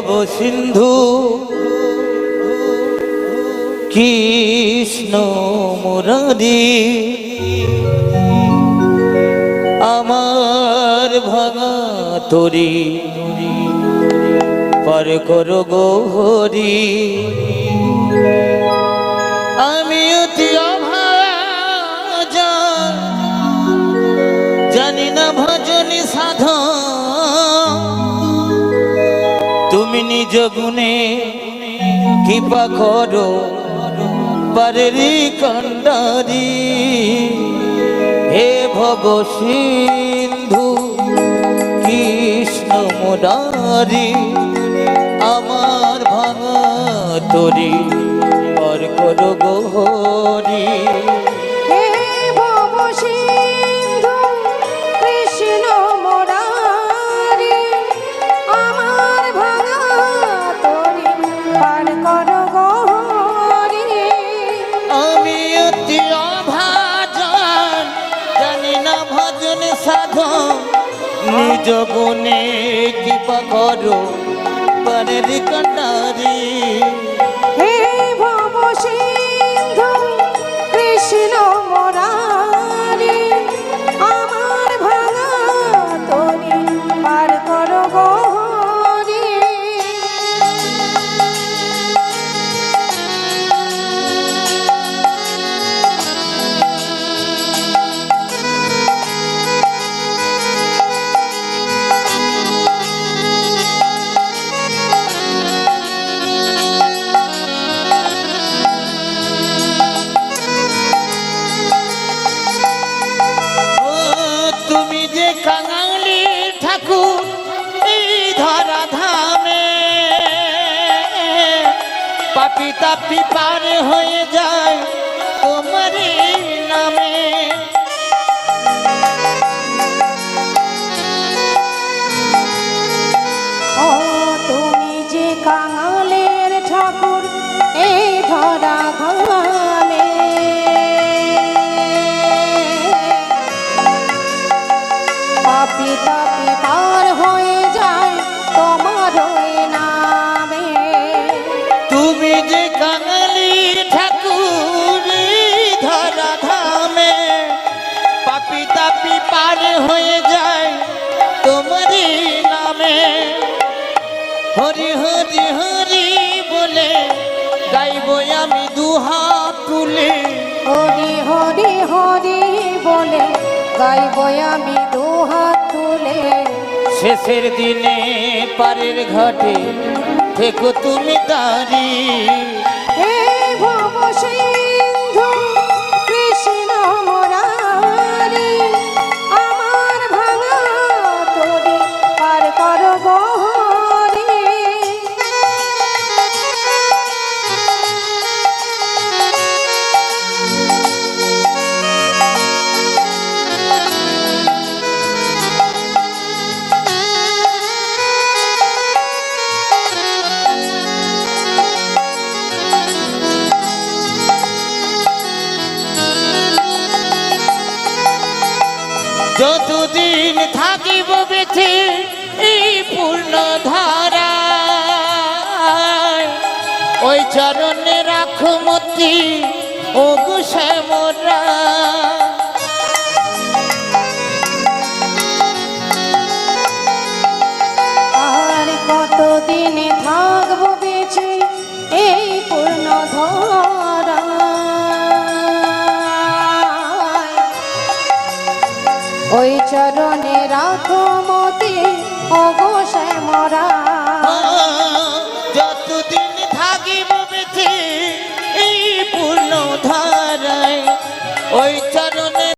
ভব সিন্ধু। কৃষ্ণ মুরারি আমার ভাঙা তরি পার করো গৌহরি। আমি অতি নিজ গুণে কৃপা করো পারেরি কন্ডারি। হে ভব সিন্ধু, কৃষ্ণ মুরারি, আমার ভাঙা তরি পর করো গোহরি হে ভব সিন্ধু আমি অতি জানি না ভজন সাধন। নিজ গুণে কৃপা করো, পরের কন্ডারি। হে ভব সিন্ধু, কৃষ্ণ মুরারি তাপি পার হয়ে যায়। তোমার নামে হরি হরি হরি বলে গাইব আমি দুহাত তুলে। হরি হরি হরি বলে গাইব আমি দুহাত তুলে। শেষের দিনে পারের ঘটে থেকো তুমি দাঁড়ি যতদিন থাকিব বেঁচে এই পূর্ণ ধারা ওই চরণে রাখো মতি ও গুসামরা ওই চরণে রাখো মতি ওগো মরা যতদিন থাকিব বেঁচে এই পূর্ণ ধারায় ওই